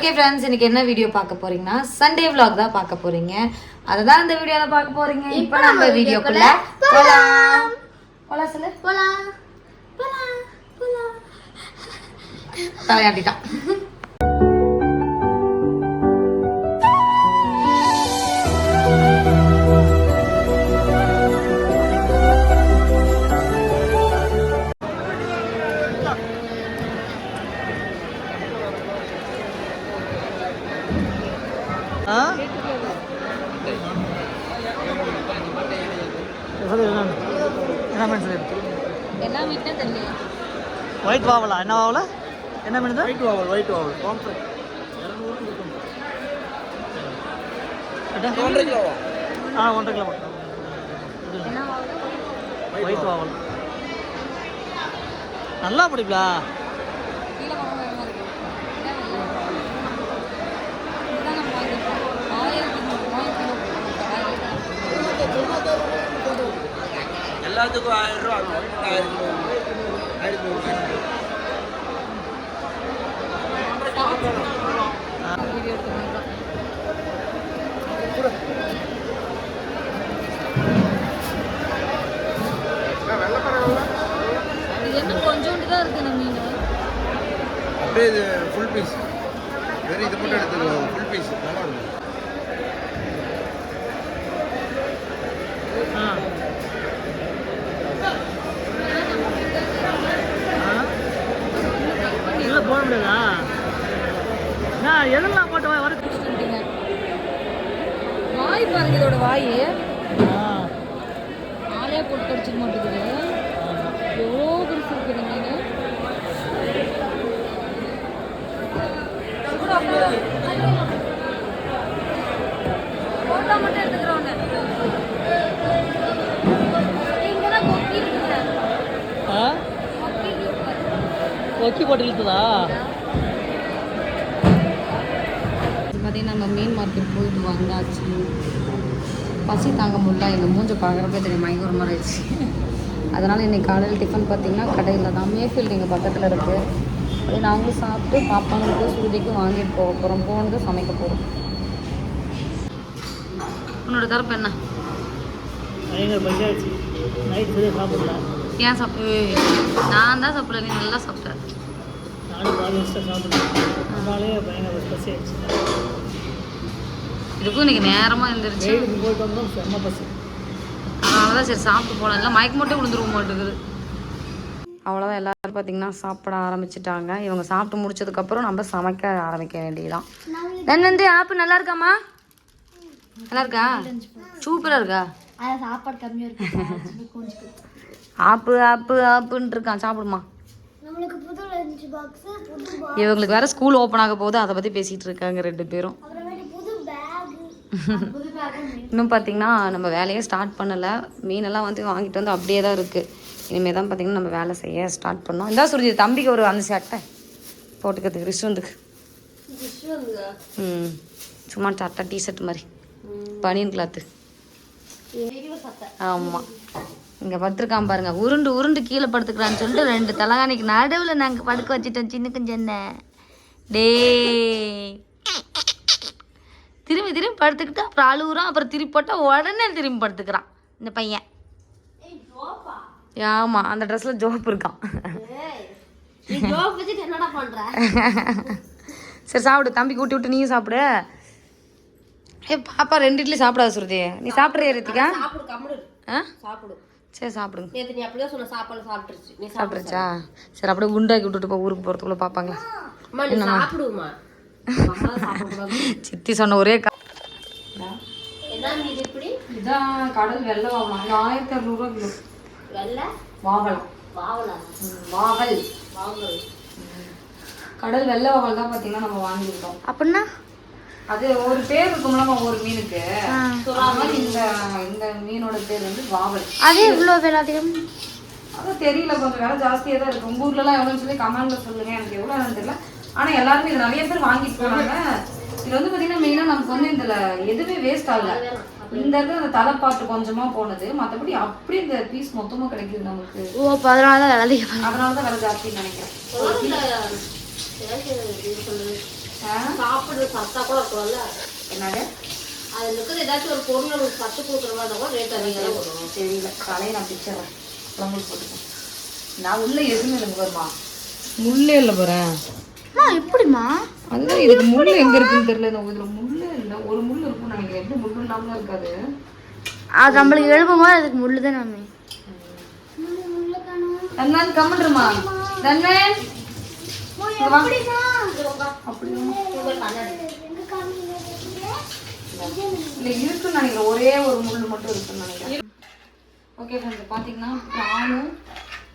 Okay friends இன்னைக்கு என்ன video பார்க்க போறீங்கன்னா சண்டே vlog தான் பார்க்க போறீங்க. அதுதான் இந்த வீடியோல பார்க்க போறீங்க. இப்போ நம்ம வீடியோக்குள்ள போலாம். போலாம் சொல்லு. போலாம். போலாம். போலாம். தலையாட்டிட்டான். என்ன மீன் சொல்லி? ஒயிட் வாவலா என்ன வாவலா என்ன மீன் ஒயிட் வாவல் ஒயிட் வாவல் பாம்ஃப்ரெட் ஒன்றரை கிலோ ஆ ஒன்றரை கிலோ ஒயிட் வாவல் நல்லா பிடிக்கலா கீழே வாங்க இருக்கு இதுதான் நம்ம வாங்கிருக்கோம் ஆயிரத்தி நூறு கிலோ எல்லாத்துக்கும் ஆயிரம் ரூபா ஆகும் ஒயிட் ஆயிரம் ரூபா ஆயிரத்தி இது என்ன கொஞ்சோண்டு தான் இருக்கு மீன். அப்படியே இது ஃபுல் பீஸ் வெறும் இது மட்டும் எடுத்துக்கலாம். ஃபுல் பீஸ் நல்லா இருக்கும் ஆ இல்லை போட முடியாதா நான் எதெல்லாம் போட்டு வர. வாய் பாருங்க இதோட வாய். ஆ. ஆளையா போட்டு கடிச்சிக்க மாட்டேங்குது. எவ்வளோ பெருசு இருக்குது மீன். போட்டா மட்டும் எடுத்துக்கிறவங்க இங்கதான் கொக்கி இருக்குங்க ஆ? கொக்கி இருக்கு. ஒக்கி போட்டு இழுத்துதா? நம்ம மீன் மார்க்கெட் போயிட்டு வந்தாச்சு. பசி தாங்க முடியல. எங்கள் மூஞ்ச பார்க்குறப்ப தெரியும்? மயங்கர மாதிரி ஆயிடுச்சு. அதனால் இன்னைக்கு காலையில் டிஃபன் பார்த்தீங்கன்னா கடையில் தான். மேஃபீல்டு எங்கள் பக்கத்தில் இருக்குது அது நாங்களும் சாப்பிட்டு பாப்பாங்களுக்கு சுருதிக்கும் வாங்கிட்டு போக போகிறோம் போனது சமைக்க போகிறோம் உன்னோட தரப்பு என்ன? ஏன் சாப்பிடு நான் தான் சாப்பிடல. நீ நல்லா சாப்பிட்ட. நானும் பயங்கர பசி ஆயிடுச்சு. இதுக்கும் இன்னைக்கு நேரமாக இருந்துருச்சு வெயிலுக்கு போயிட்டு வந்தோம் செம்ம பசி. அதனால தான் சரி சாப்பிட்டு போகலாம் இல்லை மயக்க மட்டும் விழுந்துருவோம் மாட்டேங்குது. அவ்வளோதான் எல்லாரும் பார்த்தீங்கன்னா சாப்பிட ஆரம்பிச்சிட்டாங்க. இவங்க சாப்பிட்டு முடிச்சதுக்கப்புறம் நம்ம சமைக்க ஆரம்பிக்க வேண்டியதுதான். தென் வந்து ஆப்பு நல்லா இருக்காம்மா? நல்லா இருக்கா? சூப்பராக இருக்கா? சாப்பாடு கம்மியா இருக்கு. கொஞ்சம் ஆப்பு ஆப்பு ஆப்புன்ட்டு இருக்கான். சாப்பிடுமா? இவங்களுக்கு வேற ஸ்கூல் ஓப்பன் ஆக போகுது. அதை பற்றி பேசிகிட்டு இருக்காங்க ரெண்டு பேரும் அப்புறமேட்டு புது பேக் புது பேக் இன்னும் பார்த்தீங்கன்னா நம்ம வேலையே ஸ்டார்ட் பண்ணலை. மீனெல்லாம் வந்து வாங்கிட்டு வந்து அப்படியே தான் இருக்குது இனிமேல் தான் பார்த்தீங்கன்னா நம்ம வேலை செய்ய ஸ்டார்ட் பண்ணோம். இந்த சுருதி தம்பிக்கு ஒரு அந்த சட்டை போட்டுக்கிறதுக்கு ரிஷ்வந்துக்கு ம் சும்மா சட்டை டிஷர்ட் மாதிரி. பனியன் கிளாத்து. ஆமாம் இங்கே படுத்துருக்கான் பாருங்க. உருண்டு உருண்டு கீழே படுத்துக்கிறான்னு சொல்லிட்டு ரெண்டு தலகாணிக்கு நடுவில் நாங்கள் படுக்க வச்சுட்டோம் சின்ன கொஞ்சம் டேய். திரும்பி திரும்பி படுத்துக்கிட்டு அப்புறம் அழுகுறான் அப்புறம் திருப்பி போட்டால் உடனே திரும்பி படுத்துக்கிறான். இந்த பையன். ஆமாம் அந்த ட்ரெஸ்ஸில் ஜோப் இருக்கான். சரி சாப்பிடு. தம்பி கூட்டி விட்டு நீயும் சாப்பிடு. ஏ பாப்பா ரெண்டு இட்லி சாப்பிடாத சுருதி. நீ சாப்பிட்றியா ரித்திகா? ஆ சாப்பிடு சரி சாப்பிடுங்க நேத்து நீ அப்படியே சொன்ன சாப்பாடு சாப்பிட்டுருச்சு. நீ சாப்பிட்றச்சா சரி அப்படியே குண்டாக்கி விட்டுட்டு போ ஊருக்கு போகிறதுக்குள்ள பார்ப்பாங்களா அம்மா நீ சாப்பிடுமா? சித்தி சொன்ன ஒரே கா என்ன நீ இது இப்படி இதான் கடல் வெள்ளை வாங்கலாம் ஆயிரத்தி அறுநூறுவா கிலோ. வெள்ளை? வாவலாம். வாவலா. வாவல். வாங்கல் கடல் வெள்ளை வாவல் தான் பார்த்தீங்கன்னா நம்ம வாங்கியிருக்கோம் அப்படின்னா? அது ஒரு பேர் இருக்கும்ல ஒரு மீனுக்கு. இந்த இந்த மீனோட பேர் வந்து வாவல். அது இவ்வளோ விலை அதிகம்? அதான் தெரியல கொஞ்சம் விலை ஜாஸ்தியாக தான் இருக்கு. உங்க ஊர்லலாம் எவ்வளோன்னு சொல்லி கமெண்ட்ல சொல்லுங்க. எனக்கு எவ்வளோ தெரியல. ஆனால் எல்லாருமே இது நிறைய பேர் வாங்கிட்டு போனாங்க இது வந்து பார்த்தீங்கன்னா மெயினாக நமக்கு வந்து இதில் எதுவுமே வேஸ்ட் ஆகல. இந்த இடத்துல அந்த தலைப்பாட்டு கொஞ்சமா போனது. மத்தபடி அப்படியே இந்த பீஸ் மொத்தமா கிடைக்குது நமக்கு. ஓ அப்போ அதனால தான் விலை அதனால தான் விலை ஜாஸ்தின்னு நினைக்கிறேன்? சாப்பிடுறது சத்தா கூட இருக்கும்ல. என்னது? அதுல இருக்கிறது ஏதாச்சும் ஒரு பொருள் நமக்கு சத்து கொடுக்குற மாதிரி கூட ரேட் அதிகம் தான் வரும் தெரியல. காலையை நான் பிச்சிடுறேன் குழம்பு போட்டுக்கேன் நான் உள்ள எதுவுமே எனக்கு வருமா முள்ளே இல்லை போறேன் அம்மா எப்படிம்மா? அதுதான் இதுக்கு முள் எங்க இருக்குன்னு தெரியல. இந்த இதுல முள்ளே இல்லை. ஒரு முள் இருக்கும்னு நினைக்கிறேன் எப்படி முள் இல்லாமலாம் இருக்காது. அது நம்மளுக்கு எழுப்பும் போது அதுக்கு முள்ளு தான் நம்ம இங்க வா. இல்ல இருக்குன்னு நினைக்கிறேன் ஒரே ஒரு முள் மட்டும் இருக்குன்னு நினைக்கிறேன். ஓகே பார்த்தீங்கன்னா ப்ரானும்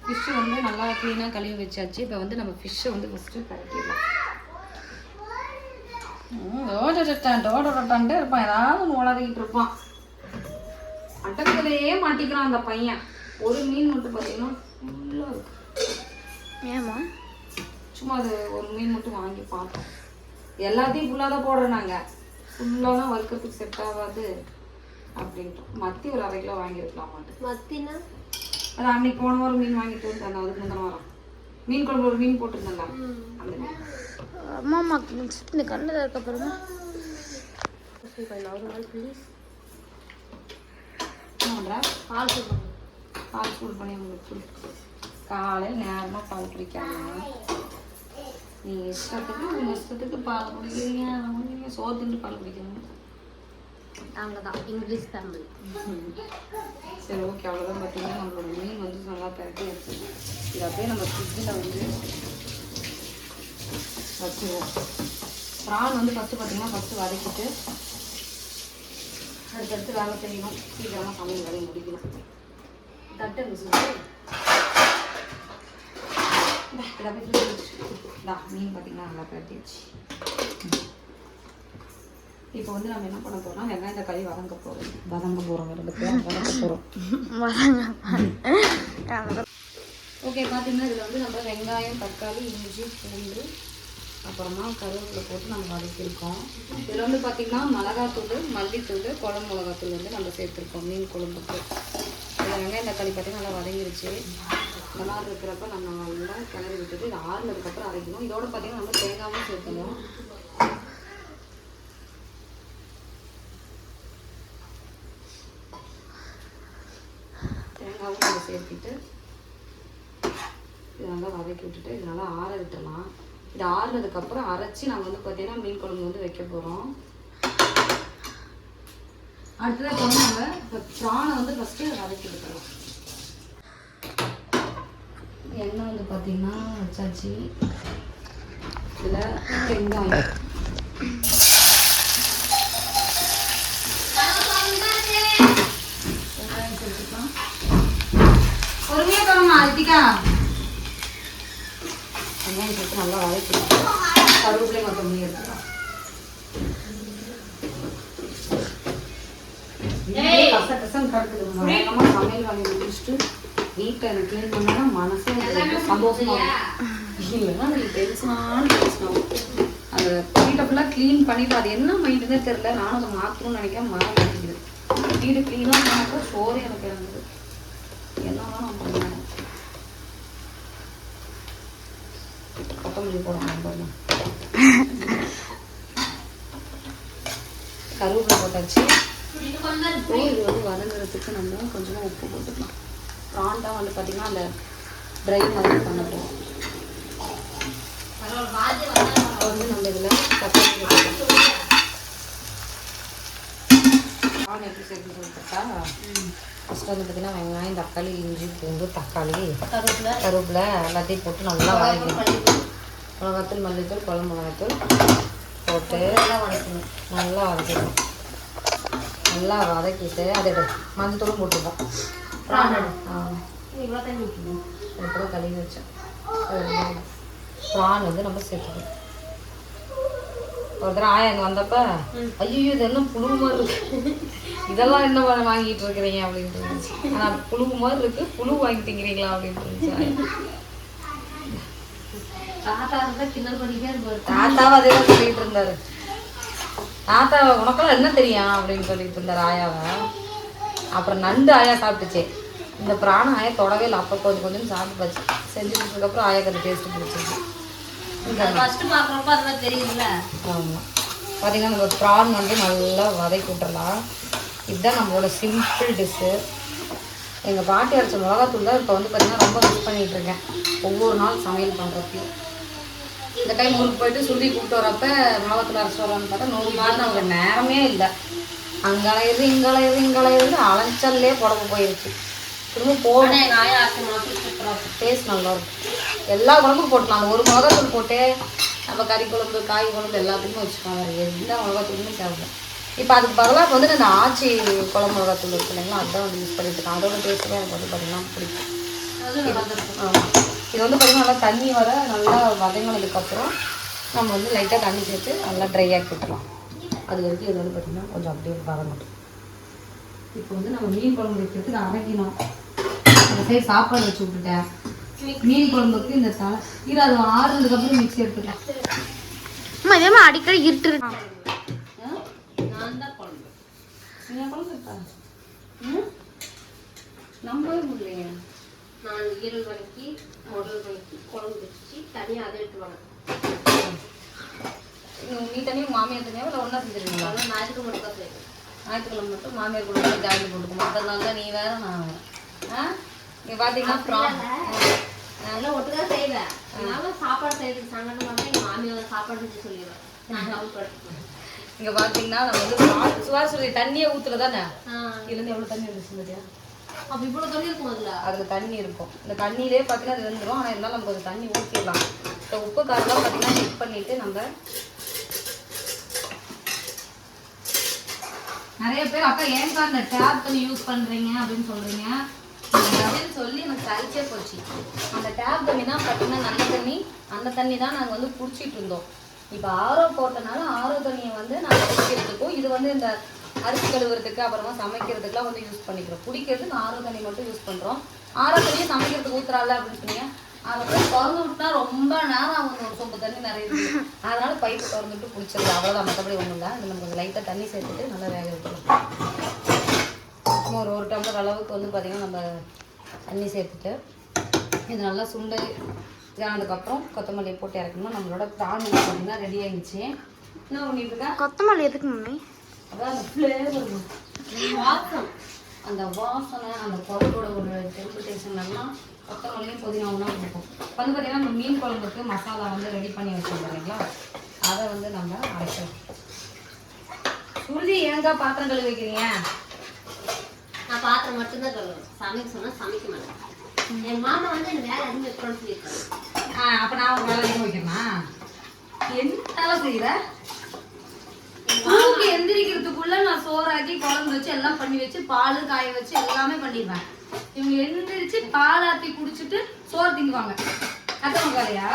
ஃபிஷ்ஷு வந்து நல்லா க்ளீனாக கழுவி வச்சாச்சு. இப்போ வந்து நம்ம ஃபிஷ்ஷை வந்து ஃபஸ்ட்டு கலக்கிடலாம் டோடட்டான்ட்டே இருப்பான். ஏதாவது ஒன்று உளறிக்கிட்டு இருப்பான். அட்டக்கலையே மாட்டிக்கிறான் அந்த பையன். ஒரு மீன் மட்டும் பார்த்தீங்கன்னா ஃபுல்லாக இருக்கு. ஏமா சும்மா அது ஒரு மீன் மட்டும் வாங்கி பார்த்தோம். எல்லாத்தையும் ஃபுல்லாக தான் போடுறோம் நாங்கள் ஃபுல்லாலாம் வறுக்கிறதுக்கு செட் ஆகாது அப்படின்ட்டு மத்தி ஒரு அரை கிலோ வாங்கியிருக்கலாம் மாட்டேன் மத்தினா? அது அன்னைக்கு போன வாரம் மீன் வாங்கிட்டு வந்தேன் அதுக்கு முந்தின வாரம். மீன் குழம்பு ஒரு மீன் போட்டிருந்தேன்ல. அந்த அம்மா அம்மா இந்த கண்ணில் இருக்க அப்புறமா ப்ளீஸ் பால் சொல்லுங்க பால் சூடு பண்ணி உங்களுக்கு. காலையில் நேரமாக பால் குடிக்காம. நீ இஷ்டத்துக்கு உங்கள் இஷ்டத்துக்கு பால் குடிக்கிறீங்க. சோத்துட்டு பால் குடிக்கணும். நாங்கள் தான் இங்கிலீஷ் ஃபேமிலி சரி ஓகே அவ்வளோதான் பார்த்தீங்கன்னா நம்மளோட மீன் வந்து நல்லா பரட்டியாச்சு இது அப்படியே நம்ம ஃப்ரிட்ஜில் வந்து வச்சுருவோம். ப்ரான் வந்து ஃபஸ்ட்டு பார்த்தீங்கன்னா ஃபஸ்ட்டு வதக்கிட்டு அடுத்தடுத்து வேலை செய்யணும். சீக்கிரமாக சமையல் வேலையை முடிக்கணும். தட்டு இருந்துச்சு இதை மீன் பார்த்தீங்கன்னா நல்லா பரட்டியாச்சு இப்போ வந்து நம்ம என்ன பண்ண போறோம்னா வெங்காயம் தக்காளி வதங்க போறோம். வதங்க போறோம் வதங்க போறோம். ஓகே பார்த்தீங்கன்னா இதில் வந்து நம்ம வெங்காயம் தக்காளி இஞ்சி பூண்டு அப்புறமா கருவேப்பிலை போட்டு நம்ம வதக்கியிருக்கோம். இதில் வந்து பார்த்திங்கன்னா மிளகாத்தூள் மல்லித்தூள் குழம்பு மிளகாத்தூள் வந்து நம்ம சேர்த்துருக்கோம் மீன் குழம்புக்கு. இதில் வெங்காயம் தக்காளி பார்த்தீங்கன்னா நல்லா வதங்கிருச்சு. இந்த மாதிரி இருக்கிறப்ப நம்ம நல்லா கிளறி விட்டுட்டு இது ஆறுனதுக்கப்புறம் அரைக்கணும். இதோட பார்த்தீங்கன்னா நம்ம தேங்காயும் சேர்க்கணும் தேங்காவும் நம்ம சேர்த்துட்டு இது நல்லா வதக்கி விட்டுட்டு இது நல்லா ஆற விட்டுடலாம் இது ஆறுனதுக்கப்புறம் அரைச்சி நாங்கள் வந்து பார்த்தீங்கன்னா மீன் குழம்பு வந்து வைக்க போகிறோம் அடுத்ததாக இப்போ வந்து இப்போ ப்ரானை வந்து ஃபஸ்ட்டு வதக்கி விட்டுறோம். எண்ணெய் வந்து பார்த்தீங்கன்னா வச்சாச்சு. இதில் வெங்காயம் சேர்த்துக்கலாம் பொறுமையா தரமா அத்திக்கா வெங்காயம் சேர்த்து நல்லா வதக்கலாம் கருவேப்பிலை எடுத்துக்கலாம் கச கசன்னு கிடக்குது. வேகமா சமையல் வேலையை முடிச்சுட்டு வீட்டை எனக்கு clean பண்ணா மனசே சந்தோஷமா. இல்லைன்னா tension-ஆன tension ஆகும். அந்த வீட்டை ஃபுல்லாக க்ளீன் பண்ணிட்டு அது என்ன மைண்டுனே தெரியல நானும் அதை மாற்றணும்னு நினைக்கிறேன் மரம் வீடு க்ளீனாக பண்ணாக்கா சோறு எனக்கு இறங்குது என்னதான் நான் பண்ணுவேன் கொத்தமல்லி போடணும் பாருங்க கருவேப்பிலை போட்டாச்சு. இப்போ இது வந்து வதங்குறதுக்கு நம்ம கொஞ்சமாக உப்பு போட்டுக்கலாம் ப்ரான் தான் வந்து பார்த்திங்கன்னா அந்த ட்ரை மாதிரி பண்ண போகிறோம் இப்போ வந்து நம்ம இதில் தக்காளி ப்ரான் எப்படி சேர்த்து சொல்லிட்டா ஃபஸ்ட்டு வந்து பார்த்திங்கன்னா வெங்காயம் தக்காளி இஞ்சி பூண்டு தக்காளி கருவேப்பிலை. கருவேப்பிலை எல்லாத்தையும் போட்டு நல்லா வதக்கணும் மிளகாத்தூள் மல்லித்தூள் குழம்பு மிளகாத்தூள் போட்டு நல்லா வதக்கணும். நல்லா வதக்கணும். நல்லா வதக்கிட்டு அதை மஞ்சத்தூளும் போட்டுப்போம் இவ்வளோ தண்ணி அதுக்கப்புறம் கழுவி வச்சேன் ப்ரான் வந்து நம்ம சேர்த்துக்கணும். ஒரு தடவை ஆயா அங்கே வந்தப்ப ஐயோ இது என்ன புழு மாதிரி இருக்கு? இதெல்லாம் என்ன வாங்கிட்டு இருக்கிறீங்க அப்படின்ட்டு ஆனால் புழு மாதிரி இருக்கு புழு வாங்கி திங்கிறீங்களா அப்படின்ட்டு இருந்துச்சு ஆயா. தாத்தா இருந்தால் கிண்டல் பண்ணிட்டே இருப்பாரு. தாத்தாவும் அதே தான் சொல்லிட்டு இருந்தாரு. தாத்தா உனக்கெல்லாம் என்ன தெரியும் அப்படின்னு சொல்லிட்டு இருந்தார் ஆயாவை. அப்புறம் நண்டு ஆயா சாப்பிட்டுச்சு. இந்த பிராண ஆயா தொடவே இல்லை. அப்போ கொஞ்சம் கொஞ்சம் சாப்பிட்டு போச்சு. செஞ்சு கொடுத்ததுக்கப்புறம் ஆயாக்கு அது டேஸ்ட் பிடிச்சிருக்கு இந்த ஃபர்ஸ்ட் பாக்குறப்ப அதெல்லாம் தெரியுதுல்ல ஆமாம் பார்த்தீங்கன்னா நம்ம ப்ரான் வந்து நல்லா வதக்கி விட்டுறலாம் இதுதான் நம்மளோட சிம்பிள் டிஷ்ஷு எங்கள் பாட்டி அரைச்ச மிளகாத்தூள் தான் இப்போ வந்து பார்த்திங்கன்னா ரொம்ப மிஸ் பண்ணிகிட்டு இருக்கேன் ஒவ்வொரு நாள் சமையல் பண்ணுறப்பையும் இந்த டைம் ஊருக்கு போயிட்டு சுருதி கூப்பிட்டு வரப்ப மிளகாத்தூள் அரைச்சி வரலான்னு பார்த்தா நூறு நாள் நமக்கு நேரமே இல்லை. அங்கே அலையுது இங்கே அலையுது அலைச்சல்லே புடம்பு போயிடுச்சு திரும்ப இருக்கும் டேஸ்ட் நல்லா இருக்கும் எல்லா குழம்புக்கும் போட்டுக்கலாம் அந்த ஒரு மிளகாத்தூள் போட்டு நம்ம கறி குழம்பு காய் குழம்பு எல்லாத்துக்குமே வச்சுக்கலாம். வேறு எந்த மிளகாத்தூளுமே தேவை இப்போ அதுக்கு பதிலாக வந்து இந்த ஆச்சி குழம்பு மிளகாத்தூள் இருக்கு இல்லைங்களா? அதுதான் வந்து யூஸ் பண்ணிட்டு இருக்கேன். அதோட டேஸ்ட்டுமே எனக்கு வந்து பார்த்தீங்கன்னா பிடிக்கும். ஆமாம் இது வந்து பார்த்தீங்கன்னா நல்லா தண்ணி வர நல்லா வதங்கினதுக்கப்புறம் நம்ம வந்து லைட்டாக தண்ணி சேர்த்து நல்லா ட்ரை ஆக்கி விட்டுலாம் அது வரைக்கும் இது வந்து பார்த்தீங்கன்னா கொஞ்சம் அப்படியே வதங்கட்டும். இப்போ வந்து நம்ம மீன் குழம்பு வைக்கிறதுக்கு அரைக்கணும். அந்த சைடு சாப்பாடு வச்சு விட்டுட்டேன். மீன் குழம்புக்கு இந்த தலை இது அது ஆறுனதுக்கு அப்புறம் மிக்ஸி எடுத்துக்கலாம். அம்மா இதே மாதிரி அடிக்கடி இருட்டு நான் தான் குழம்பு. நீங்க குழம்பு இருக்கா ம்? நம்பவே முடியலையே நான் ஈரல் வதக்கி முதல் வதக்கி குழம்பு வச்சு தனியா அதை எடுத்துவாங்க நீ- நீ தனியாக மாமியார் தனியாக இல்லை ஒன்றா செஞ்சுருவீங்களா அதெல்லாம் ஞாயிற்றுக்கு மட்டும் தான் செய்வேன். ஞாயிற்றுக்கிழமை மட்டும் மாமியார் கூட ஜாயின் போட்டுக்கும் மற்ற நாள் தான் நீ வேற நான் வேற. ஆ? இங்கே பார்த்தீங்கன்னா ப்ரான் அதெல்லாம் ஒட்டுதான் செய்வேன். அதனால சாப்பாடு செய்யறதுக்கு சங்கடமா இருந்தா எங்க மாமியார் சாப்பாடு செஞ்சு சொல்லிடுவேன் நான் சாப்பிட்டு இங்கே பார்த்தீங்கன்னா நம்ம வந்து ப்ரான் சுவாசுரி தண்ணியை ஊற்றுல தானே? இதுலேருந்து எவ்வளோ தண்ணி இருந்துச்சு பார்த்தியா அப்ப இவ்வளவு தண்ணி இருக்கும் அதுல? அதில் தண்ணி இருக்கும். இந்த தண்ணியிலே பார்த்தீங்கன்னா அது வெந்துடும் ஆனால் இருந்தாலும் நம்ம கொஞ்சம் தண்ணி ஊற்றிடலாம் இப்போ உப்பு காரெல்லாம் பார்த்தீங்கன்னா செக் பண்ணிவிட்டு நம்ம நிறைய பேர் அக்கா ஏன்க்கா அந்த டேப் தண்ணி யூஸ் பண்ணுறீங்க அப்படின்னு சொல்கிறீங்க அப்படின்னு சொல்லி எனக்கு சலிச்சே போச்சு. அந்த டேப் தண்ணி தான் பார்த்தீங்கன்னா நல்ல தண்ணி. அந்த தண்ணி தான் நாங்கள் வந்து குடிச்சிட்டு இருந்தோம். இப்போ ஆரோ போட்டனால ஆரோ தண்ணியை வந்து நாங்கள் குடிக்கிறதுக்கும் இது வந்து இந்த அரிசி கழுவுறதுக்கு அப்புறமா சமைக்கிறதுக்குலாம் வந்து யூஸ் பண்ணிக்கிறோம். குடிக்கிறதுக்கு ஆரோ தண்ணி மட்டும் யூஸ் பண்ணுறோம் ஆரோ தண்ணியை சமைக்கிறதுக்கு ஊத்துறாள் அப்படின்னு சொன்னீங்க. அதை வந்து திறந்து விட்டுனா ரொம்ப நேரம் ஆகும் ஒரு சொம்பு தண்ணி நிறைய இருக்குது அதனால பைப்பு திறந்துட்டு பிடிச்சிருக்கு அவ்வளோதான் மற்றபடி ஒன்றும் இல்லை. அதில் நம்ம கொஞ்சம் லைட்டாக தண்ணி சேர்த்துட்டு நல்லா வேக வைக்கலாம் சும்மா ஒரு ஒரு டம்ளர் அளவுக்கு வந்து பார்த்திங்கன்னா நம்ம தண்ணி சேர்த்துட்டு இது நல்லா சுண்டை இதானதுக்கப்புறம் கொத்தமல்லி போட்டு இறக்கணும்? நம்மளோட ப்ரான் பார்த்திங்கன்னா ரெடி ஆகிடுச்சு என்ன பண்ணிட்டு இருக்கா கொத்தமல்லி எதுக்கு மம்மி? அதான் அந்த ஃப்ளேவர் வாசம். அந்த வாசனை அந்த குழம்போட ஒரு டெம்பரேஷன் எல்லாம் கொத்தமல்லியும் புதினாவும் தான் கொடுக்கும். வந்து பார்த்தீங்கன்னா நம்ம மீன் குழம்புக்கு மசாலா வந்து ரெடி பண்ணி வச்சிருக்கோம் இல்லைங்களா அதை வந்து நம்ம அரைச்சோம் சுருதி ஏங்கா பாத்திரம் கழுவி வைக்கிறீங்க? நான் பாத்திரம் மட்டும்தான் கழுவுவேன் சமைக்க சொன்னா சமைக்க மாட்டேன் என் மாமா வந்து எனக்கு வேலை அதிகம் வைக்கணும்னு சொல்லியிருக்காரு. ஆ அப்போ நான் ஒரு வேலை அதிகமாக வைக்கிறேனா என்ன வேலை செய்கிற தூக்கி எந்திரிக்கிறதுக்குள்ள நான் சோறாக்கி குழம்பு வச்சு எல்லாம் பண்ணி வச்சு பால் காய வச்சு எல்லாமே பண்ணிடுவேன். இவங்க எந்திரிச்சு பால் ஆத்தி குடிச்சிட்டு சோறு திங்குவாங்க அத்தனை வேலையா?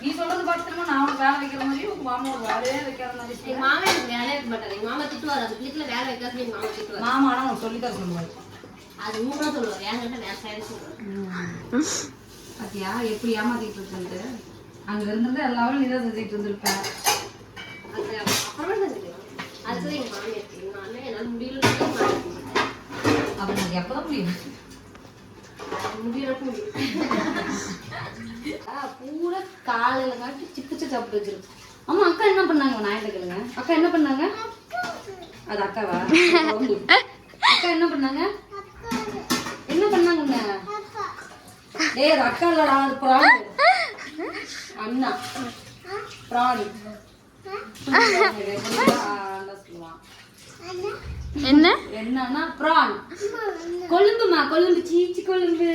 நீ சொல்றது பார்த்துமா நான் உனக்கு வேலை வைக்கிற மாதிரி உங்க மாமா ஒரு வேலையே வைக்கிற மாதிரி எங்க மாமா எனக்கு வேலையே வைக்க மாட்டாரு. எங்க மாமா திட்டுவார். அந்த பிள்ளைக்குள்ள வேலை வைக்காதுன்னு எங்க மாமா திட்டுவார். மாமா ஆனால் உனக்கு சொல்லுவாரு. அது மூணா சொல்லுவார். என்கிட்ட வேலை செய்ய சொல்லுவார். பாத்தியா? எப்படி ஏமாத்திட்டு இருக்குன்ட்டு அங்க இருந்திருந்தா எல்லாரும் நீ தான் செஞ்சுட்டு இருந்திருப்பேன் அப்புறமா அதுதான் எங்க மாமியார் என்னால் மாட்டேன் அப்ப எனக்கு எப்பதான் முடியும் ஆ, பூரா காலையில காட்டி சிப்பிச்சு சாப்பிட்டு வச்சிருக்கு ஆமா அக்கா என்ன பண்ணாங்க? கேளுங்க. அக்கா என்ன பண்ணாங்க? அது அக்காவா. அக்கா என்ன பண்ணாங்க? என்ன பண்ணாங்க? டேய் அது அக்கா இல்லடா அது பிராணி. அண்ணா. பிராணி. சொல்லுவான் என்ன? என்னன்னா ப்ரான். கொழும்புமா? கொழும்பு. சீச்சி கொழும்பு.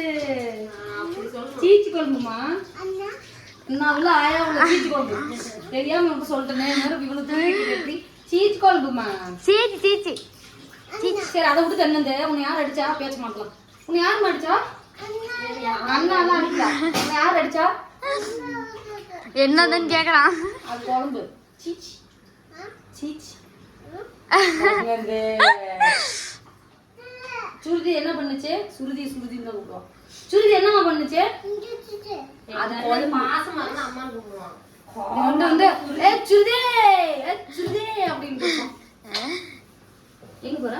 சீச்சி கொழும்புமா? நான் உள்ள ஆயா உள்ள சீச்சி கொழும்பு. தெரியாம உனக்கு சொல்லிட்டேனே. இவ்வளவு தூக்கி சீச்சி கொழும்புமா? சீச்சி சீச்சி. சரி அதை விட்டு தன்னது உன்னை யார் அடிச்சா? பேச மாட்டலாம். உன்னை யார் அடிச்சா? அண்ணா தான் அடிச்சா உன்னை யார் அடிச்சா? என்னதுன்னு கேக்குறான். அது குழம்பு. சீச்சி. சீச்சி. சுருதி என்ன பண்ணுச்சு? சுருதி சுருதின்னு தான் கூப்பிடுவோம் சுருதி என்னமா பண்ணுச்சு? அது வந்து மாசமா அம்மா கூப்பிடுவாங்க நீ வந்து வந்து ஏ சுருதே! ஏ சுருதே! அப்படின்னு எங்க போற?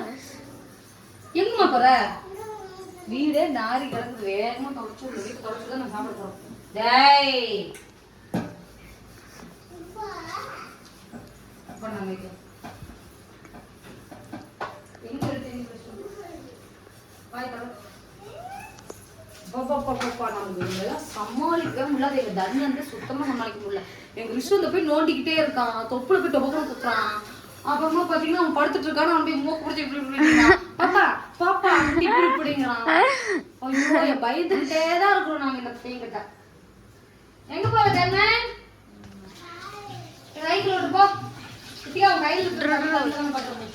எங்கம்மா போற? வீடே நாரி கிடக்குது. வேகமா தொடச்சு விடு. வீட்டு தொடச்சு தான் நான் சாப்பிட போறோம். டேய். அப்ப நான் வைக்கிறேன். எங்க இருக்கு எங்க இருக்கு? வாய் திறந்து. அப்பப்பப்பப்பா, நமக்கு இதெல்லாம் சமாளிக்கவே முடியல எங்க தண்ணி வந்து சுத்தமா சமாளிக்க முடியல எங்க விஷயம் போய் நோண்டிக்கிட்டே இருக்கான் தொப்புல போய் டொபக்கம் குத்துறான் அப்புறமா பாத்தீங்கன்னா அவன் படுத்துட்டு இருக்கான் அவன் போய் மூக்கு பிடிச்சி இப்படி பாப்பா பாப்பா இப்படி இப்படி இப்படிங்கிறான் ஐயோ என் பயந்துகிட்டே தான் இருக்கிறோம் நாங்க இந்த பையன்கிட்ட எங்க போற ஜன்னன் கைக்குள்ள விட்டு போ குட்டியா அவன் கையில விட்டு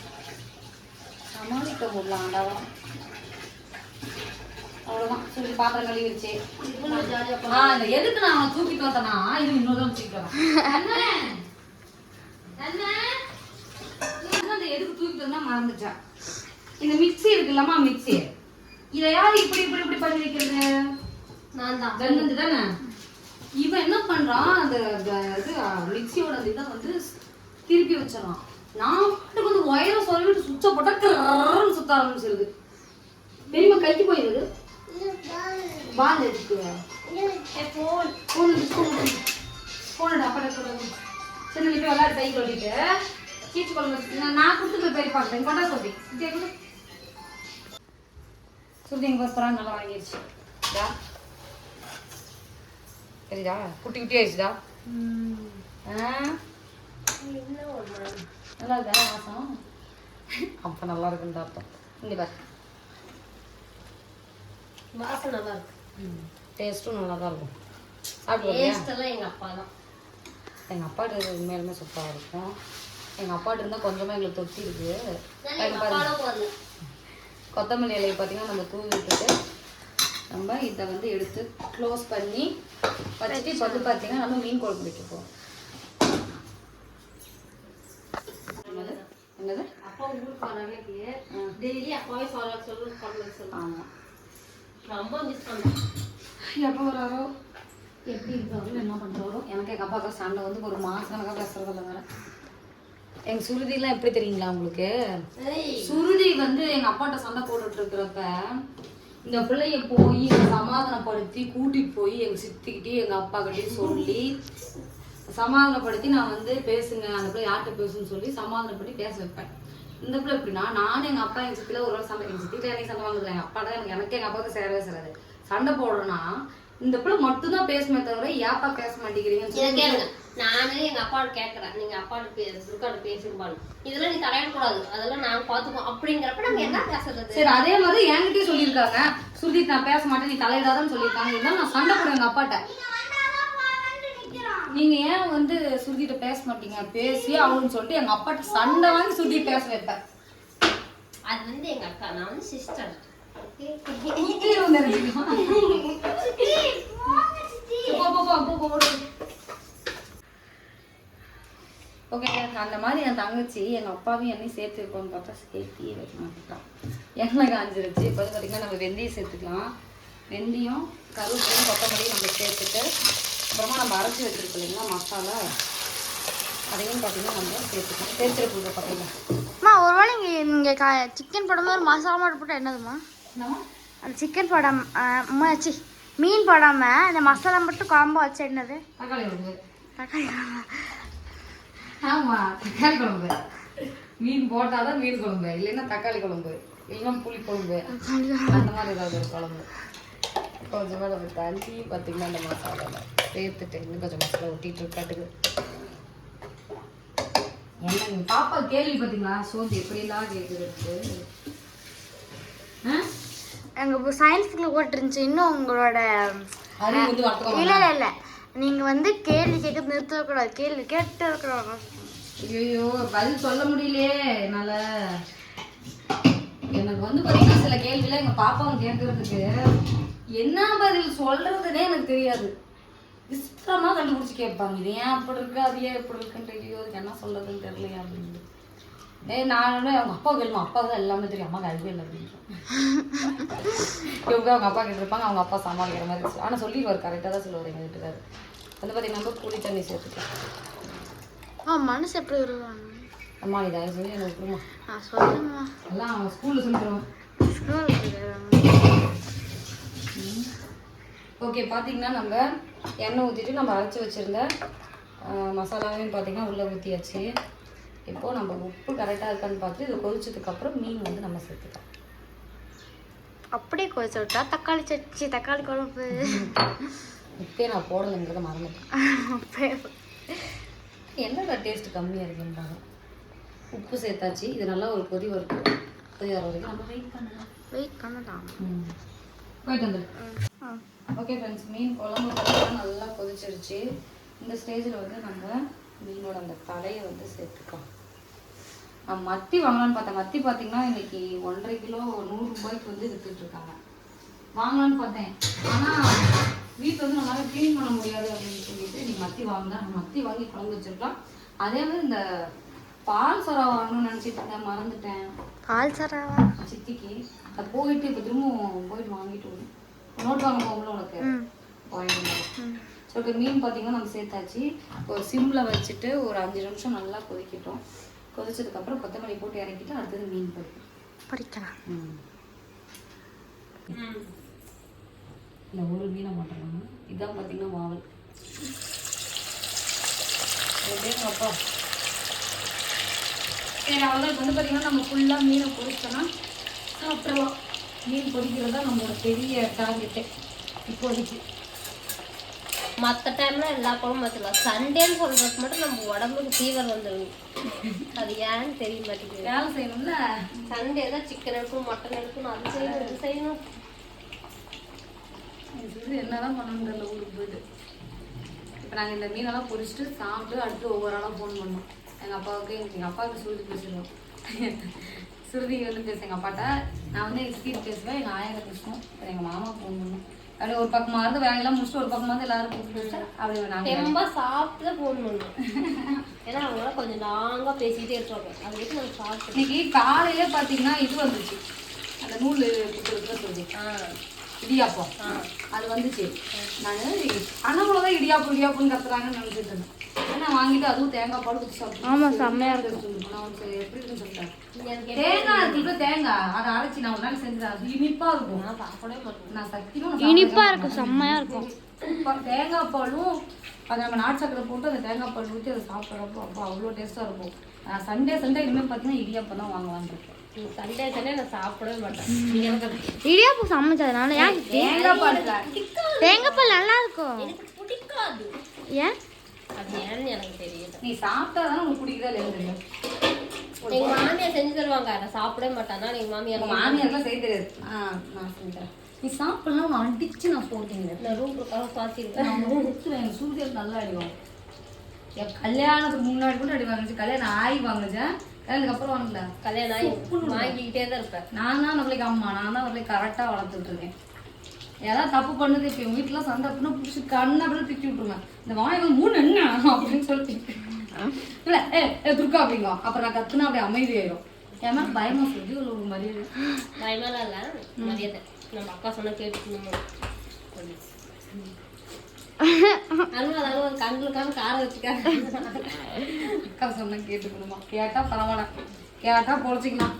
சமாளிக்க முடியல ஆண்டாவா அவ்வளவுதான். சொல்லி பாத்திரம் கழுவிருச்சு ஆ இந்த எதுக்கு நான் அவனை தூக்கிட்டு வந்தனா இது இன்னொரு! அண்ணே! இவன் அந்த எதுக்கு தூக்கிட்டு வந்தா மறந்துட்டான். இந்த மிக்ஸி இருக்குல்லம்மா மிக்ஸி. இதை யார் இப்படி இப்படி இப்படி பண்ணி வைக்கிறது? நான் தான். தன்னு தானே? இவன் என்ன பண்றான்? அந்த இது மிக்ஸியோட அந்த இதை வந்து திருப்பி வச்சிடறான். நான் பாட்டுக்கு வந்து ஒயரை சொல்லிட்டு சுவிட்சை போட்டா கிரன்னு சுத்த ஆரம்பிச்சிருது. பெரியம்மா கைக்கு போயிருது பால் எதுக்கு? ஃபோன் ஃபோன் ஃபோன் அப்பட சரி நீ போய் விளையாடு கை கொட்டிட்டு. கீச்சு குழம்பு நான் நான் கொடுத்து போய் பார்த்தேன் கொண்டா சொல்லி. எங்க பத்திரம் நல்லா வாங்கிடுச்சு இதா. தெரியுதா குட்டி குட்டி ஆயிடுச்சுதா ஆ? நல்லா இருக்கா? வாசம்? அப்ப நல்லா இருக்குன்னு அர்த்தம். இங்க பாரு. வாசம் நல்லா இருக்கு டேஸ்ட்டும் நல்லா தான் இருக்கும். சாப்பிடுவியா டேஸ்ட் எல்லாம் எங்க அப்பா தான். எங்கள் அப்பாட்டு உண்மையாலுமே சூப்பராக இருக்கும். எங்கள் அப்பாட்டு இருந்தால் கொஞ்சமாக எங்களுக்கு தொட்டி இருக்கு. எங்க அப்பாலும் வரல கொத்தமல்லி இலையை பார்த்தீங்கன்னா நம்ம தூவி விட்டுட்டு நம்ம இதை வந்து எடுத்து க்ளோஸ் பண்ணி வச்சுட்டு இப்போ வந்து பார்த்தீங்கன்னா நம்ம மீன் குழம்பு வைக்க போகிறோம் என்னது? அப்பா ஊருக்கு வர அன்னைக்கு டெய்லி அப்பாவே சொல்ல சொல்லு ஆமாம் ரொம்ப மிஸ் பண்ணேன். எப்போ வராரோ? எப்படி இருக்காரோ என்ன பண்ணுறாரோ எனக்கு எங்கள் அப்பாவுக்கு சண்டை வந்து ஒரு மாதம் கணக்காக பேசுறதில்ல வேற. எங்கள் சுருதிலாம் எப்படி தெரியுங்களா உங்களுக்கு? சுருதி வந்து எங்க அப்பாட்ட சண்டை போட்டுட்டு இருக்கிறப்ப இந்த பிள்ளைய போய் சமாதானப்படுத்தி கூட்டிட்டு போய் எங்க சித்திக்கிட்டே எங்க அப்பா கிட்டயும் சொல்லி சமாதானப்படுத்தி நான் வந்து பேசுங்க அந்த பிள்ளை யார்கிட்ட பேசுன்னு சொல்லி சமாதானப்படுத்தி பேச வைப்பேன். இந்த பிள்ளை எப்படின்னா நானும் எங்க அப்பா எங்க சித்தில ஒரு நாள் சண்டை எங்க சித்திட்ட எனக்கு சண்டை வாங்குது எங்க அப்பா தான் எனக்கு எங்க அப்பாவுக்கு சேரவே சேராது. சண்டை போடுறோம்னா இந்த பிள்ளை மட்டும்தான் பேசுமே தவிர ஏப்பா பேச மாட்டேங்கிறீங்கன்னு இதை சொல்லி கேளுங்க. நானே எங்க அப்பாட்ட கேட்கறேன் நீங்க அப்பாட்ட பே துர்காட்ட பேசிருப்பாங்க. இதெல்லாம் நீ தலையிடக்கூடாது அதெல்லாம் நாங்க பாத்துப்போம் அப்படிங்கிறப்ப நம்ம என்ன பேசுறது? சரி அதே மாதிரி என்கிட்டயும் சொல்லியிருக்காங்க. சுருதி நான் பேச மாட்டேன் நீ தலையிடாதான்னு சொல்லியிருக்காங்க. இருந்தாலும் நான் சண்டை போடுவேன் எங்க அப்பாட்ட. நீங்க ஏன் வந்து சுருதிட்ட பேச மாட்டீங்க? பேசி அவளுன்னு சொல்லிட்டு எங்க அப்பாட்ட சண்டை வாங்கி சுருதி பேச வைப்பேன் அது வந்து எங்க அக்கா நான் வந்து சிஸ்டர். ஓகே அந்த மாதிரி என் தங்கச்சி எங்கள் அப்பாவையும் என்னையும் சேர்த்து வைப்போம்னு பார்த்தா சேர்த்தியே வைக்க மாட்டேங்கிறான் எண்ணெய் காஞ்சிருச்சு. இப்போ வந்து பார்த்திங்கன்னா நம்ம வெந்தயம் சேர்த்துக்கலாம். வெந்தயம் கருவேப்பிலையும் கொத்தமல்லியும் நம்ம சேர்த்துட்டு அப்புறமா நம்ம அரைச்சி வச்சிருக்கோம் இல்லைங்களா மசாலா? அதையும் பார்த்தீங்கன்னா நம்ம சேர்த்துக்கலாம். சேர்த்துருக்கோங்க பார்த்தீங்கன்னா அம்மா ஒருவேளை இங்கே இங்கே கா சிக்கன் போடும்போது மசாலா மட்டும் போட்டால் என்னதும்மா? என்னம்மா? அந்த சிக்கன் போடாம அம்மா சி மீன் போடாமல் அந்த மசாலா மட்டும் குழம்பு வச்சு என்னது? தக்காளி குழம்பு. தக்காளி குழம்பு. மீன் போட்டாதான் மீன் குழம்பு இல்லைன்னா தக்காளி குழம்பு இல்லைன்னா புளி குழம்பு. அந்த மாதிரி ஏதாவது ஒரு குழம்பு. கொஞ்சமாக நம்ம தண்ணி பார்த்தீங்கன்னா அந்த மசாலாவில் சேர்த்துட்டு இன்னும் கொஞ்சம் மசாலா ஒட்டிட்டு இருக்காட்டுக்கு. என்ன நீங்க பாப்பா கேள்வி பார்த்தீங்களா சோதி எப்படிலாம் கேட்குறது எங்கள் சயின்ஸுக்குள்ள போட்டுருந்துச்சு. இன்னும் உங்களோட இல்லை இல்லை இல்லை. நீங்கள் வந்து கேள்வி கேட்க நிறுத்தக்கூடாது. கேள்வி கேட்டு இருக்கிறோம் ஐயோ பதில் சொல்ல முடியலையே. என்னால எனக்கு வந்து பாத்தீங்கன்னா சில கேள்விலாம் எங்க பாப்பாவும் கேட்கறதுக்கு என்ன பதில் சொல்றதுனே எனக்கு தெரியாது. விசித்திரமா கண்டுபிடிச்சு கேட்பாங்க இது ஏன் அப்படி இருக்கு? அது ஏன் இப்படி இருக்குன்னு தெரியும் அதுக்கு என்ன சொல்றதுன்னு தெரியலையா? அப்படின்னு. ஏய் நான் அவங்க அப்பா கேள்வி அப்பாவுக்கு தான் எல்லாமே தெரியும். அம்மாவுக்கு அறிவே இல்லை அப்படின்னு இவங்க அவங்க அப்பா கேட்டிருப்பாங்க அவங்க அப்பா சமாளிக்கிற மாதிரி சொல்லு. ஆனா சொல்லிடுவார். கரெக்டாக தான் சொல்லுவார் எங்கள் வீட்டுக்காரு வந்து பார்த்தீங்கன்னா நம்ம புளி தண்ணி சேர்த்துக்கலாம். ஆ மனசு எப்படி வருவாங்க? அம்மா இதை சொல்லி எனக்கு விட்டுருமா நான் சொல்லுமா எல்லாம் அவன் ஸ்கூலில் சொல்லிடுவான் ஓகே பார்த்தீங்கன்னா நம்ம எண்ணெய் ஊற்றிட்டு நம்ம அரைச்சி வச்சுருந்த மசாலாவையும் பார்த்தீங்கன்னா உள்ளே ஊற்றியாச்சு இப்போது நம்ம உப்பு கரெக்டாக இருக்கான்னு பார்த்து இது கொதிச்சதுக்கப்புறம் மீன் வந்து நம்ம சேர்த்துக்கலாம். அப்படியே கொதிச்சு விட்டா தக்காளி சட்னி தக்காளி குழம்பு. உப்பே நான் போடலைங்கிறத மறந்துட்டேன். என்னடா டேஸ்ட் கம்மியாக இருக்குன்றாங்க. உப்பு சேர்த்தாச்சு இது நல்லா ஒரு கொதி வரும் கொதி வர வரைக்கும் நம்ம வெயிட் பண்ணலாம். வெயிட் பண்ணலாம்? ம். போயிட்டு வந்துடு ஓகே ஃப்ரெண்ட்ஸ் மீன் குழம்பு பார்த்தீங்கன்னா நல்லா கொதிச்சிருச்சு. இந்த ஸ்டேஜில் வந்து நம்ம மீனோட அந்த தலையை வந்து சேர்த்துக்கலாம். மத்தி வாங்கலாம்னு பார்த்தேன். மத்தி பார்த்தீங்கன்னா இன்னைக்கு ஒன்றரை கிலோ நூறு ரூபாய்க்கு வந்து வித்துட்டு இருக்காங்க. வாங்கலாம்னு பார்த்தேன். ஆனால் வீட்டில் வந்து நம்மளால க்ளீன் பண்ண முடியாது அப்படின்னு சொல்லிட்டு நீ மத்தி வாங்கினா மத்தி வாங்கி குழம்பு வச்சிருக்கலாம். அதே மாதிரி இந்த பால் சொரா வாங்கணும்னு நினச்சிட்டு இருந்தேன். மறந்துட்டேன். பால் சராவா சித்திக்கு. அது போயிட்டு இப்போ திரும்பவும் போயிட்டு வாங்கிட்டு வரும். நோட் வாங்க போகும்போது உனக்கு? சொல்லிட்டு மீன் பார்த்தீங்கன்னா நம்ம சேர்த்தாச்சு. ஒரு சிம்மில் வச்சுட்டு ஒரு அஞ்சு நிமிஷம் நல்லா கொதிக்கட்டும். கொதிச்சதுக்கப்புறம் கொத்தமல்லி போட்டு இறக்கிட்டு அடுத்தது மீன் போட்டு படிக்கலாம் இந்த ஒரு மீனை மாட்டோம் இதான் பார்த்தீங்கன்னா மாவல் எப்படியும் அப்பா சரி அவ்வளோ இப்போ வந்து பார்த்தீங்கன்னா நம்ம ஃபுல்லாக மீனை பொரிச்சோன்னா சாப்பிட்றலாம் மீன் பொரிக்கிறது தான் நம்மளோட பெரிய டார்கெட்டு இப்போதைக்கு. மற்ற டைம்ல எல்லா குழம்பும் வச்சிடலாம். சண்டேன்னு சொல்றதுக்கு மட்டும் நம்ம உடம்புக்கு ஃபீவர் வந்துடும் அது ஏன்னு தெரிய மாட்டேங்குது. வேலை செய்யணும்ல? சண்டே தான் சிக்கன் எடுக்கணும் மட்டன் எடுக்கணும் அது செய்யணும் இது செய்யணும். என்னதான் பண்ணணும் தெரியல ஊருக்கு போயிட்டு. இப்போ நாங்கள் இந்த மீனெல்லாம் பொரிச்சிட்டு சாப்பிட்டு அடுத்து ஒவ்வொரு ஆளாக ஃபோன் பண்ணோம். எங்கள் அப்பாவுக்கு எங்கள் அப்பாவுக்கு சுருதி பேசிடுவோம். சுருதி வந்து பேச எங்கள் அப்பாட்ட நான் வந்து சித்தி பேசுவேன். எங்கள் ஆயாட்ட பேசுவோம். அப்புறம் எங்கள் மாமா ஃபோன் பண்ணோம் அப்படியே ஒரு பக்கமாக இருந்து வேலையெல்லாம் முடிச்சுட்டு ஒரு பக்கமாக இருந்து எல்லாரும் பேசி பேசிட்டு அப்படியே நாங்கள் ரொம்ப சாப்பிட்டு ஃபோன் பண்ணுவோம் ஏன்னா அவங்களால கொஞ்சம் லாங்கா பேசிட்டே இருப்பாங்க அது வரைக்கும் நம்ம சாப்பிட்டு இன்னைக்கு காலையில பார்த்தீங்கன்னா இது வந்துச்சு. அந்த நூல் சொல்லி இடியாப்பம். அது வந்துச்சு. நான் அண்ணாமலை தான் இடியாப்பம் இடியாப்பம்னு கத்துறாங்கன்னு நினைச்சிட்டு இருந்தேன். வாங்கிட்டு அதுவும் தேங்காய் பால் ஊற்றி சாப்பிட்டு ஆமா, செம்மையா இருக்கும். நான் எப்படி இருக்குன்னு சொல்லிட்டேன். எனக்கு தேங்காய் இருக்குல்ல தேங்காய். அதை அரைச்சி நான் ஒரு நாள் செஞ்சேன் அது இனிப்பா இருக்கும். நான் சாப்பிடவே மாட்டேன். நான் சத்தியமா இனிப்பா இருக்கும் செம்மையா இருக்கும். தேங்காய் பாலும் அது நம்ம நாட்டு சக்கரை போட்டு அந்த தேங்காய் பால் ஊற்றி அதை சாப்பிட்றப்போ அப்போ அவ்வளோ டேஸ்ட்டாக இருக்கும். சண்டே சண்டே இனிமேல் பார்த்தீங்கன்னா இடியாப்பம் தான் வாங்கலான்னு இருக்கேன் சண்டே சண்டே நான் சாப்பிடவே மாட்டேன். இடியாப்பம் சமைச்சதுனால ஏன் தேங்காய் பால் தேங்காய் பால் நல்லா இருக்கும். ஏன்? அது ஏன்னு எனக்கு தெரியல. நீ சாப்பிட்டா தானே உங்களுக்கு பிடிக்குதா தெரியும் எங்க மாமியார் செஞ்சு தருவாங்க நான் சாப்பிடவே மாட்டேன் எங்க மாமியார் உங்க மாமியாருக்குலாம் செய்ய தெரியாது. ஆ நான் செஞ்சேன் நீ சாப்பிடலாம் நான் அடிச்சு நான் போட்டீங்க நான் ரூம் பார்த்துருக்கேன் நான் சூரியல் நல்லா அடிவாங்க. என் கல்யாணத்துக்கு முன்னாடி கூட அடி வாங்குச்சு கல்யாணம் ஆகி வாங்குச்சேன் கல்யாணத்துக்கு அப்புறம் வாங்கல கல்யாணம் ஆகி வாங்கிக்கிட்டே தான் இருப்பேன். நான் தான் நம்மளுக்கு அம்மா நான் தான் நம்மளுக்கு கரெக்டாக வளர்த்துட்டு இருக்கேன். ஏதாவது தப்பு பண்ணுது இப்போ எங்கள் வீட்டில் சண்டை அப்படின்னா பிடிச்சி கண்ணை அப்படியே திட்டி விட்ருவேன் இந்த வாய்கள் மூணு என்ன அப்படின்னு சொல்லிட்டு. இல்லை ஏ ஏ துர்கா அப்படிங்க. அப்புறம் நான் கத்துனா அப்படியே அமைதியாயிரும். ஏன்னா பயமா சொல்லி ஒரு மரியாதை பயமெல்லாம் இல்லை. மரியாதை. நம்ம அக்கா சொன்னா கேட்டுக்கணும் அக்கா சொன்னா கேட்டுக்கணுமா? கேட்டா பரவாயில்ல. கேட்டா பொழைச்சிக்கலாம்.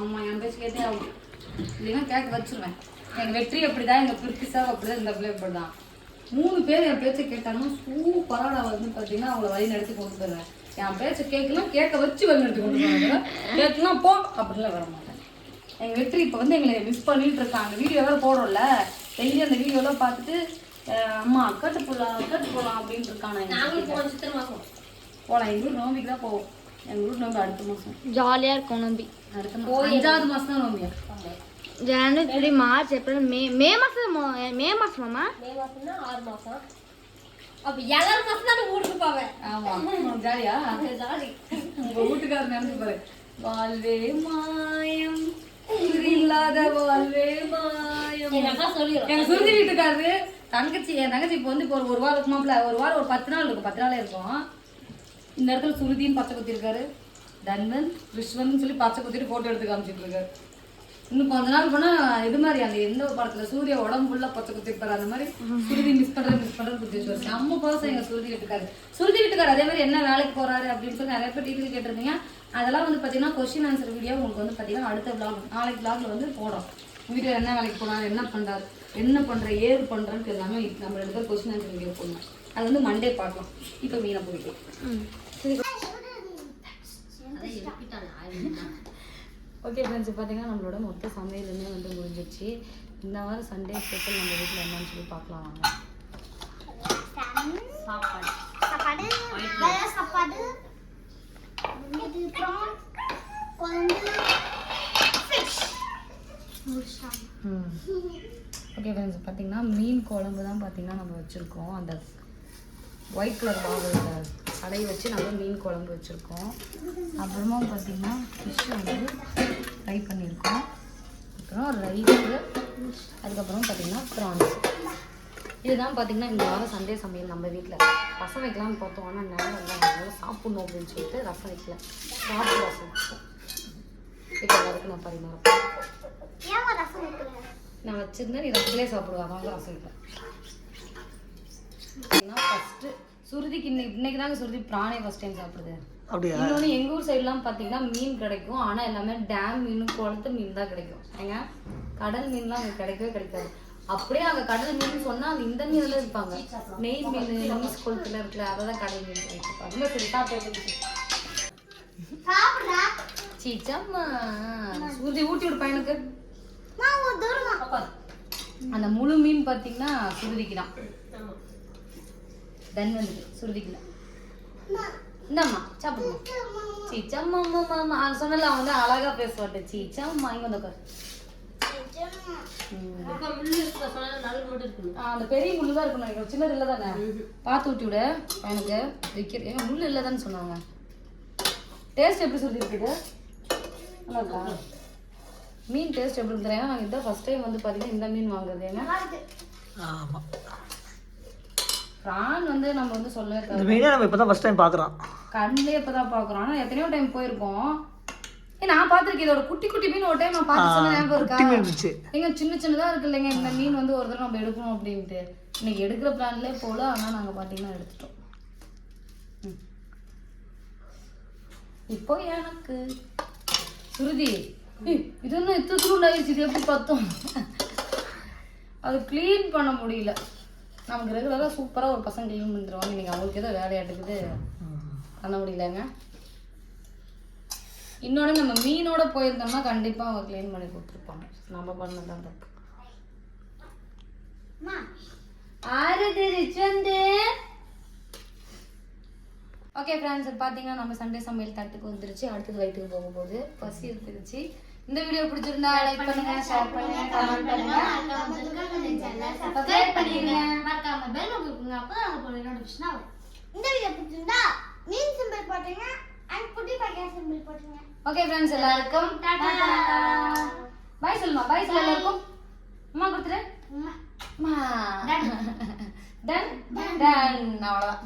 ஆமா என் பேச்சு கேட்டே ஆகும். இல்லைன்னா கேட்க வச்சிருவேன். எங்க வெற்றி அப்படிதான் எங்க பிரித்திசா அப்படிதான் இந்த பிள்ளை அப்படிதான். மூணு பேர் என் பேச்சை கேட்டாங்கன்னா சூப்பரா நான் வந்து பார்த்தீங்கன்னா அவங்கள வழி நடத்தி கொண்டு போயிருவேன் என் பேச்சை கேட்கலாம் கேட்க வச்சு வழி நடத்தி கொண்டு போவேன் கேட்கலாம் போ அப்படிலாம் வர மாட்டேன். எங்க வெற்றி இப்போ வந்து எங்களை மிஸ் பண்ணிட்டு இருக்காங்க. வீடியோ வேறு போடுறோம்ல. டெய்லி அந்த வீடியோலாம் பார்த்துட்டு அம்மா அக்கட்டு போகலாம் அக்கட்டு போகலாம் அப்படின்ட்டு இருக்காங்க போகலாம் எங்கள் ஊர் நோம்பிக்கு தான் போவோம். எங்கள் ஊர் நோம்பி அடுத்த மாதம் ஜாலியா இருக்கும் நம்பி. அடுத்த மாதம் அஞ்சாவது மாதம் தான் நோம்பியா ஜனவரி மார்ச் ஏப்ரல் மே மே மாசம்? மோ- மே மாசமாமா மே மாசம்னா ஆறு மாசம். அப்ப ஏழாறு மாசம் தான் ஊருக்கு போவேன். ஆமாம் ஜாலியா? ஜாலி. உங்க வீட்டுக்காரர் நினைச்சு பாரு. வாழ்வே மாயம். இல்லாத வாழ்வே மாயம். எங்க சுருதி வீட்டுக்காரரு தங்கச்சி என் தங்கச்சி இப்போ வந்து இப்போ ஒரு ஒரு வாரம் இருக்குமாப்ல ஒரு வாரம் ஒரு பத்து நாள் இருக்கும் பத்து நாளே இருக்கும். இந்த இடத்துல சுருதின்னு பச்சை குத்தி இருக்காரு. தன்வன் விஸ்வன் சொல்லி பச்சை குத்திட்டு போட்டோ எடுத்து காமிச்சிட்டு இருக்காரு. இன்னும் கொஞ்ச நாள் போனா இது மாதிரி அந்த எந்த படத்துல சூர்யா உடம்பு ஃபுல்லா பச்சை குத்தி இருப்பாரு அந்த மாதிரி சுருதி மிஸ் பண்றது மிஸ் பண்றது குத்தி வச்சு நம்ம பாசம் எங்க சுருதி வீட்டுக்காரு. சுருதி வீட்டுக்காரு அதே மாதிரி என்ன வேலைக்கு போறாரு அப்படின்னு சொல்லி நிறைய பேர் டீட்டெயில் கேட்டிருந்தீங்க. அதெல்லாம் வந்து பாத்தீங்கன்னா கொஸ்டின் ஆன்சர் வீடியோ உங்களுக்கு வந்து பாத்தீங்கன்னா அடுத்த vlog நாளைக்கு vlogல வந்து போடும் வீட்டுல என்ன வேலைக்கு போனாரு என்ன பண்றாரு என்ன பண்ற ஏது பண்றேன்னு எல்லாமே நம்ம ரெண்டு பேரும் கொஸ்டின் ஆன்சர் வீடியோ போடணும் அது வந்து மண்டே பார்க்கலாம். இப்போ மீனை போயிட்டு ஓகே ஃப்ரெண்ட்ஸ் பார்த்தீங்கன்னா நம்மளோட மொத்த சமையலுமே வந்து முடிஞ்சிருச்சு. இந்த வாரம் சண்டே ஸ்பெஷல் நம்ம வீட்டில் என்னன்னு சொல்லி பார்க்கலாம் வாங்க. சாப்பாடு. சாப்பாடு சாப்பாடு ஓகே ஃப்ரெண்ட்ஸ் பார்த்தீங்கன்னா மீன் குழம்பு தான் பார்த்தீங்கன்னா நம்ம வச்சுருக்கோம். அந்த ஒயிட் கலர் மாவு கடையை வச்சு நம்ம மீன் குழம்பு வச்சுருக்கோம். அப்புறமா பார்த்தீங்கன்னா ஃபிஷ் இதுதான் பார்த்தீங்கன்னா இந்த வாரம் சண்டே சமையல் நம்ம வீட்டில் ரசம் வைக்கலாம்னு பார்த்தோம். ஆனால் நேரம் இல்லை. அதனால சாப்பிட்ணும் அப்படின்னு சொல்லிட்டு ரசம் வைக்கல. சாப்பிட்டு ரசம். வச்சோம் இப்போ எல்லாருக்கும் நான் பரிமாறேன். நான் வச்சிருந்தேன். நீ ரசத்திலே சாப்பிடுவா அதனால ரசம் வைப்பேன். ஃபஸ்ட்டு சுருதிக்கு இன்னைக்கு இன்னைக்கு தாங்க சுருதி பிராணே ஃபஸ்ட் டைம் சாப்பிடுது. அப்படியா? இன்னொன்று எங்கள் ஊர் சைட்லாம் பார்த்தீங்கன்னா மீன் கிடைக்கும். ஆனால் எல்லாமே டேம் மீன் குளத்து மீன் தான் கிடைக்கும். ஏங்க? கடல் மீன்லாம் அங்கே கிடைக்கவே கிடைக்காது. அப்படியே அங்கே கடல் மீன் சொன்னால் அந்த இந்த மீனில் இருப்பாங்க நெய் மீன் மீஸ் குளத்துல இருக்குல்ல அதை தான் கடல் மீன் ரொம்ப சாப்பிட்டு சீச்சம்மா. சுருதி ஊட்டி விடு பையனுக்கு நான் ஒரு தூரமா. உட்காரு. அந்த முழு மீன் பார்த்தீங்கன்னா சுருதிக்கு தான் தன் வந்துட்டு சுருதிக்கு தான் இந்தாம்மா சாப்பிடுமா? சீச்சம்மா. அம்மா மாமா அது சொன்னல அவன் வந்து அழகா பேசுவாட்டு சீச்சம்மா இங்க வந்து உட்காரு ம். முள்ளு இருக்கிற சொன்னா நடுவு மட்டும் இருக்கணும் ஆ, அந்த பெரிய முள்ளு தான் இருக்கணும் சின்னது இல்லை தானே? பார்த்து ஊட்டி விடு. எனக்கு வைக்கிற ஏன் முள்ளு இல்லை தானே சொன்னாங்க. டேஸ்ட் எப்படி சொல்லி இருக்குது? நல்லா இருக்கா? மீன் டேஸ்ட் எப்படி இருக்குது ஏன்னா நாங்கள் இதான் ஃபர்ஸ்ட் டைம் வந்து பார்த்தீங்கன்னா இந்த மீன் வாங்குறது. ஏன்னா ஆமாம் ப்ரான் வந்து நம்ம வந்து இந்த மீனே நம்ம இப்போ தான் ஃபஸ்ட் டைம் பார்க்குறோம் கண்ணிலே இப்போ தான் பார்க்குறோம் ஆனால் எத்தனையோ டைம் போயிருக்கோம். நான் பார்த்துருக்கேன். இதோட குட்டி குட்டி மீன் ஒரு டைம் நான் பார்த்து ஞாபகம் இருக்கா? இருந்துச்சு. சின்ன சின்னதாக இருக்கு இல்லைங்க இந்த மீன் வந்து ஒரு தடவை நம்ம எடுக்கணும் அப்படின்ட்டு. இன்னைக்கு எடுக்கிற பிளான்லேயே போல ஆனால் நாங்கள் பார்த்தீங்கன்னா எடுத்துட்டோம். இப்போ எனக்கு சுருதி. இது என்ன இத்து துருண்டாயிடுச்சு இது எப்படி பார்த்தோம்? அது க்ளீன் பண்ண முடியல. நமக்கு ரெகுலராக சூப்பராக ஒரு பசங்க க்ளீன் பண்ணிடுவாங்க இன்னைக்கு அவங்களுக்கு ஏதோ வேலையாட்டுக்குது. பண்ண முடியலங்க. இன்னொன்று நம்ம மீனோட போயிருந்தோம்னா கண்டிப்பாக அவங்க க்ளீன் பண்ணி கொடுத்துருப்பாங்க. நம்ம பண்ணது தான் தப்பு. ஆறுது ரிச்சந்து. ஓகே ஃப்ரெண்ட்ஸ் பார்த்தீங்கன்னா நம்ம சண்டே சமையல் தட்டுக்கு வந்துருச்சு. அடுத்தது வயிற்றுக்கு போக போகுது. பசி எடுத்துருச்சு இந்த வீடியோ பிடிச்சிருந்தா லைக் பண்ணுங்க ஷேர் பண்ணுங்க கமெண்ட் பண்ணுங்க. சப்ஸ்கிரைப் மறக்காம பெல் கொடுக்குங்க அப்போ நாங்கள் போகிற நோட்டிஃபிகேஷன் வரும். இந்த வீடியோ பிடிச்சிருந்தா மீன் சிம்பிள் போட்டுங்க அண்ட் குட்டி பாக்கெட் சிம்பிள் போட்டுங்க ஓகே ஃப்ரெண்ட்ஸ் எல்லாருக்கும் பாய் சொல்லுமா. பாய் சொல்ல எல்லாருக்கும். அம்மா கொடுத்துரு. டன் டன் அவ்வளோதான்